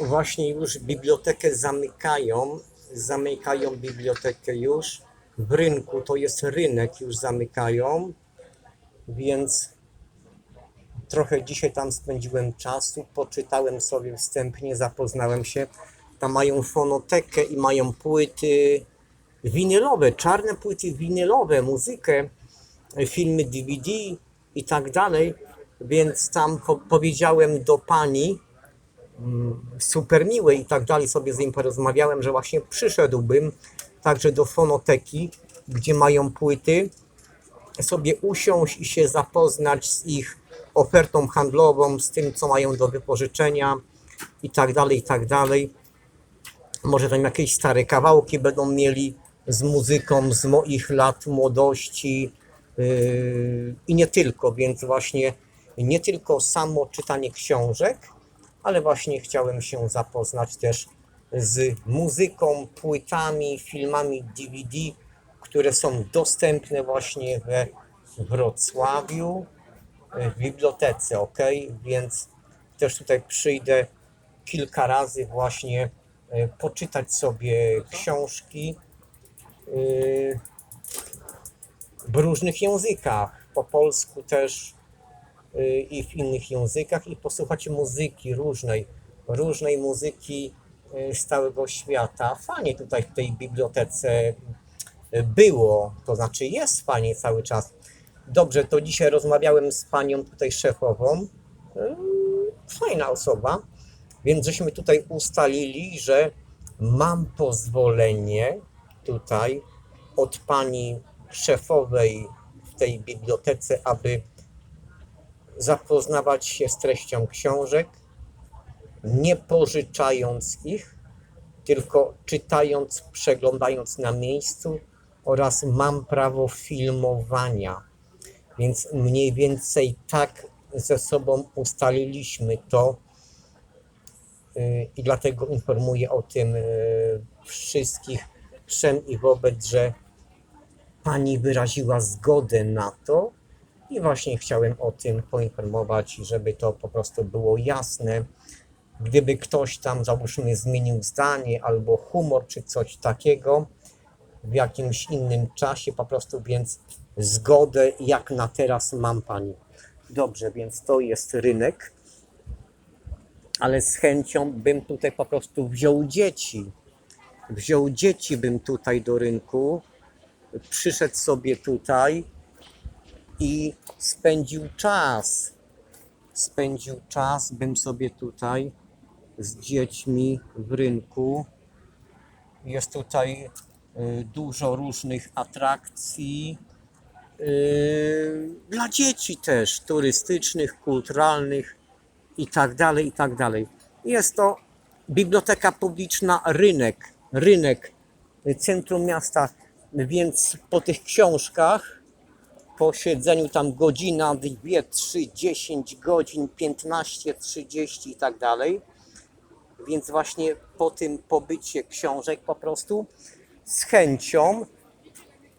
właśnie już bibliotekę zamykają. Zamykają bibliotekę już. W rynku to jest rynek, już zamykają. Więc trochę dzisiaj tam spędziłem czasu, poczytałem sobie wstępnie, zapoznałem się. Tam mają fonotekę i mają płyty winylowe, czarne płyty winylowe, muzykę, filmy DVD i tak dalej. Więc tam po powiedziałem do pani, super miłe i tak dalej, sobie z nim porozmawiałem, że właśnie przyszedłbym także do fonoteki, gdzie mają płyty, sobie usiąść i się zapoznać z ich ofertą handlową, z tym, co mają do wypożyczenia i tak dalej, i tak dalej. Może tam jakieś stare kawałki będą mieli z muzyką z moich lat młodości yy, i nie tylko, więc właśnie nie tylko samo czytanie książek, ale właśnie chciałem się zapoznać też z muzyką, płytami, filmami DVD, które są dostępne właśnie we Wrocławiu, w bibliotece, ok? Więc też tutaj przyjdę kilka razy właśnie e, poczytać sobie książki e, w różnych językach, po polsku też i w innych językach i posłuchać muzyki różnej, różnej muzyki y, z całego świata. Fajnie tutaj w tej bibliotece y, było, to znaczy jest fajnie cały czas. Dobrze, to dzisiaj rozmawiałem z panią tutaj szefową. Y, Fajna osoba, więc żeśmy tutaj ustalili, że mam pozwolenie tutaj od pani szefowej w tej bibliotece, aby zapoznawać się z treścią książek, nie pożyczając ich, tylko czytając, przeglądając na miejscu oraz mam prawo filmowania. Więc mniej więcej tak ze sobą ustaliliśmy to yy, i dlatego informuję o tym yy, wszystkich wszem i wobec, że pani wyraziła zgodę na to i właśnie chciałem o tym poinformować, żeby to po prostu było jasne. Gdyby ktoś tam, załóżmy, zmienił zdanie albo humor czy coś takiego w jakimś innym czasie, po prostu więc zgodę jak na teraz mam pani. Dobrze, więc to jest rynek, ale z chęcią bym tutaj po prostu wziął dzieci. Wziął dzieci bym tutaj do rynku, przyszedł sobie tutaj i spędził czas. Spędził czas, bym sobie tutaj z dziećmi w rynku. Jest tutaj y, dużo różnych atrakcji. y, Dla dzieci też, turystycznych, kulturalnych i tak dalej, i tak. Jest to biblioteka publiczna Rynek, Rynek, centrum miasta, więc po tych książkach, po siedzeniu tam godzina, dwie, trzy, dziesięć godzin, 15, 30 i tak dalej, więc właśnie po tym pobycie książek po prostu z chęcią,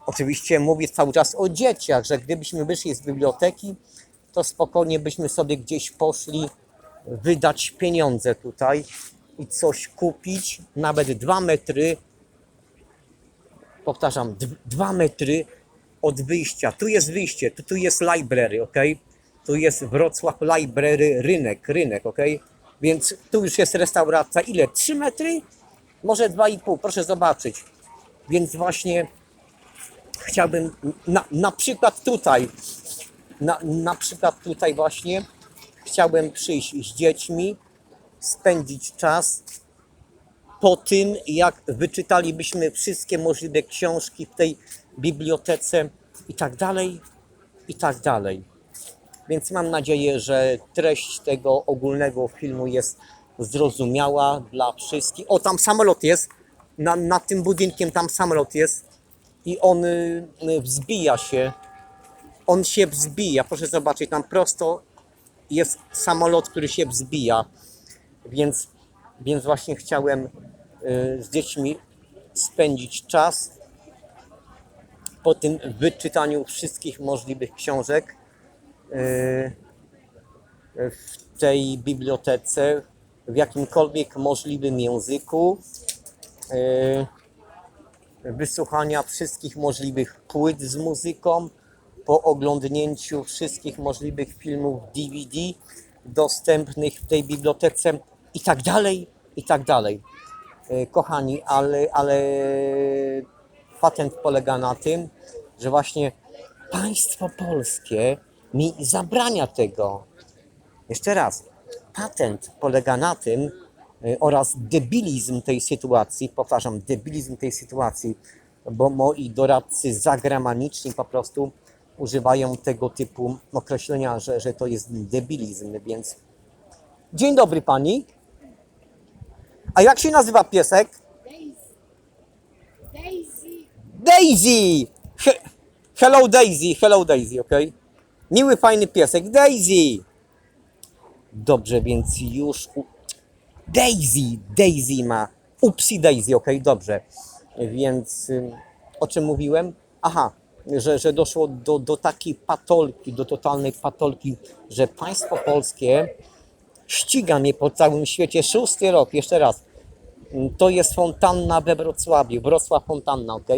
oczywiście mówię cały czas o dzieciach, że gdybyśmy wyszli z biblioteki, to spokojnie byśmy sobie gdzieś poszli wydać pieniądze tutaj i coś kupić, nawet dwa metry, powtarzam, dwa metry od wyjścia. Tu jest wyjście, tu, tu jest library, ok? Tu jest Wrocław Library, rynek, rynek, ok? Więc tu już jest restauracja. Ile? 3 metry? Może 2,5, proszę zobaczyć. Więc właśnie chciałbym na, na przykład tutaj, na, na przykład tutaj właśnie chciałbym przyjść z dziećmi, spędzić czas po tym, jak wyczytalibyśmy wszystkie możliwe książki w tej bibliotece i tak dalej, i tak dalej. Więc mam nadzieję, że treść tego ogólnego filmu jest zrozumiała dla wszystkich. O, tam samolot jest, na, nad tym budynkiem tam samolot jest i on y, y, wzbija się. On się wzbija, proszę zobaczyć, tam prosto jest samolot, który się wzbija. Więc, więc właśnie chciałem y, z dziećmi spędzić czas po tym wyczytaniu wszystkich możliwych książek y, w tej bibliotece w jakimkolwiek możliwym języku, e, wysłuchania wszystkich możliwych płyt z muzyką, po oglądnięciu wszystkich możliwych filmów DVD dostępnych w tej bibliotece i tak dalej, i tak dalej. E, Kochani, ale, ale patent polega na tym, że właśnie państwo polskie mi zabrania tego. Jeszcze raz, patent polega na tym y, oraz debilizm tej sytuacji, powtarzam, debilizm tej sytuacji, bo moi doradcy zagraniczni po prostu używają tego typu określenia, że, że to jest debilizm, więc dzień dobry pani. A jak się nazywa piesek? Daisy. He hello Daisy, hello Daisy, ok? Miły, fajny piesek, Daisy! Dobrze, więc już... U... Daisy, Daisy ma. Upsi Daisy, ok, dobrze. Więc o czym mówiłem? Aha, że, że doszło do, do takiej patolki, do totalnej patolki, że państwo polskie ściga mnie po całym świecie. Szósty rok, jeszcze raz. To jest fontanna we Wrocławiu, Wrocław Fontanna, ok?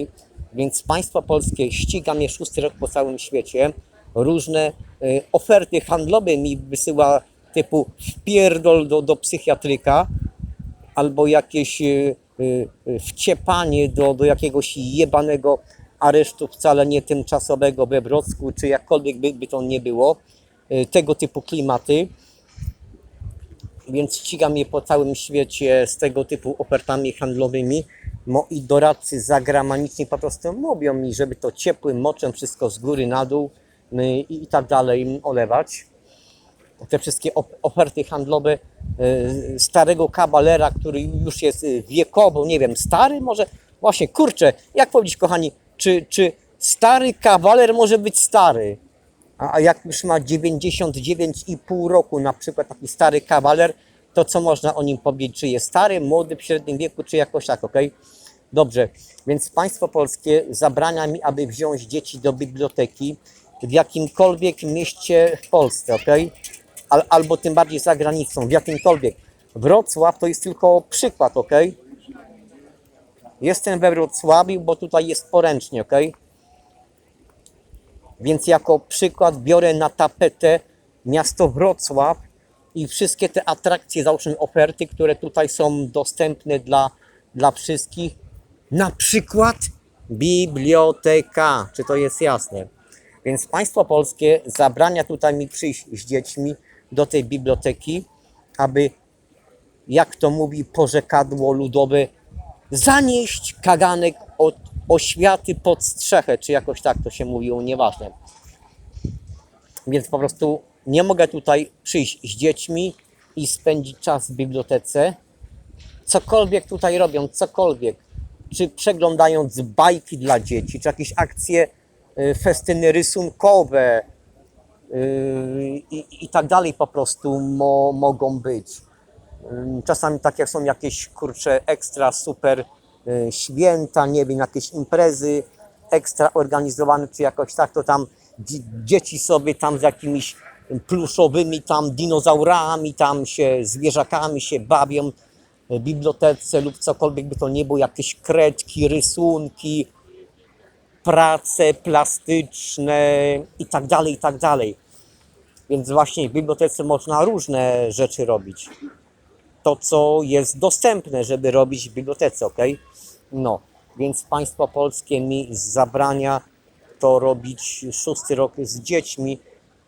Więc państwo polskie ściga mnie szósty rok po całym świecie. Różne y, oferty handlowe mi wysyła typu wpierdol do, do psychiatryka albo jakieś y, y, y, wciepanie do, do jakiegoś jebanego aresztu wcale nie tymczasowego we Wrocku, czy jakkolwiek by, by to nie było. Y, tego typu klimaty więc ściga mnie po całym świecie z tego typu ofertami handlowymi. Moi doradcy zagraniczni po prostu mówią mi, żeby to ciepłym moczem wszystko z góry na dół i, tak dalej olewać. Te wszystkie oferty handlowe y, starego kawalera, który już jest y, wiekowo, nie wiem, stary może? Właśnie, kurczę, jak powiedzieć kochani, czy, czy stary kawaler może być stary? A, a jak już ma 99,5 roku, na przykład taki stary kawaler, to co można o nim powiedzieć? Czy jest stary, młody, w średnim wieku, czy jakoś tak, ok? Dobrze, więc państwo polskie zabrania mi, aby wziąć dzieci do biblioteki w jakimkolwiek mieście w Polsce, ok? Al, albo tym bardziej za granicą, w jakimkolwiek. Wrocław to jest tylko przykład, ok? Jestem we Wrocławiu, bo tutaj jest poręcznie, ok? Więc jako przykład biorę na tapetę miasto Wrocław i wszystkie te atrakcje, załóżmy oferty, które tutaj są dostępne dla, dla wszystkich. Na przykład biblioteka, czy to jest jasne? Więc państwo polskie zabrania tutaj mi przyjść z dziećmi do tej biblioteki, aby, jak to mówi porzekadło ludowe, zanieść kaganek od oświaty pod strzechę, czy jakoś tak to się mówiło, nieważne. Więc po prostu nie mogę tutaj przyjść z dziećmi i spędzić czas w bibliotece. Cokolwiek tutaj robią, cokolwiek. Czy przeglądając bajki dla dzieci, czy jakieś akcje, y, festyny rysunkowe y, i, i tak dalej po prostu mo, mogą być. Czasami tak jak są jakieś kurcze ekstra super y, święta, nie wiem, jakieś imprezy ekstra organizowane, czy jakoś tak, to tam dzie- dzieci sobie tam z jakimiś pluszowymi tam dinozaurami, tam się zwierzakami się bawią w bibliotece lub cokolwiek by to nie było, jakieś kredki, rysunki, prace plastyczne i tak dalej, i tak dalej. Więc właśnie w bibliotece można różne rzeczy robić to, co jest dostępne, żeby robić w bibliotece, ok? No, więc państwo polskie mi zabrania to robić szósty rok z dziećmi,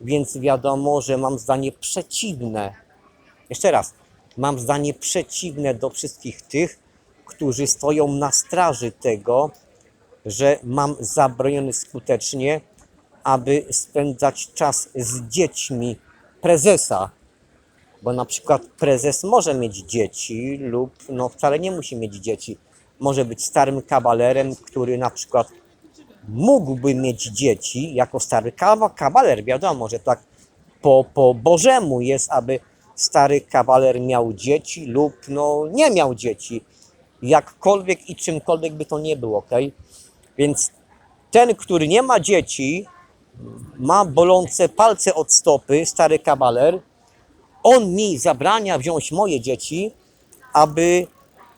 więc wiadomo, że mam zdanie przeciwne. Jeszcze raz, mam zdanie przeciwne do wszystkich tych, którzy stoją na straży tego, że mam zabroniony skutecznie, aby spędzać czas z dziećmi prezesa, bo na przykład prezes może mieć dzieci lub no wcale nie musi mieć dzieci. Może być starym kawalerem, który na przykład mógłby mieć dzieci jako stary kawa, kawaler. Wiadomo, że tak po, po Bożemu jest, aby stary kawaler miał dzieci lub no nie miał dzieci. Jakkolwiek i czymkolwiek by to nie było, ok? Więc ten, który nie ma dzieci, ma bolące palce od stopy, stary kawaler, on mi zabrania wziąć moje dzieci, aby,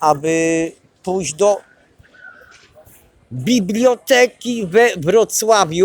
aby pójść do biblioteki we Wrocławiu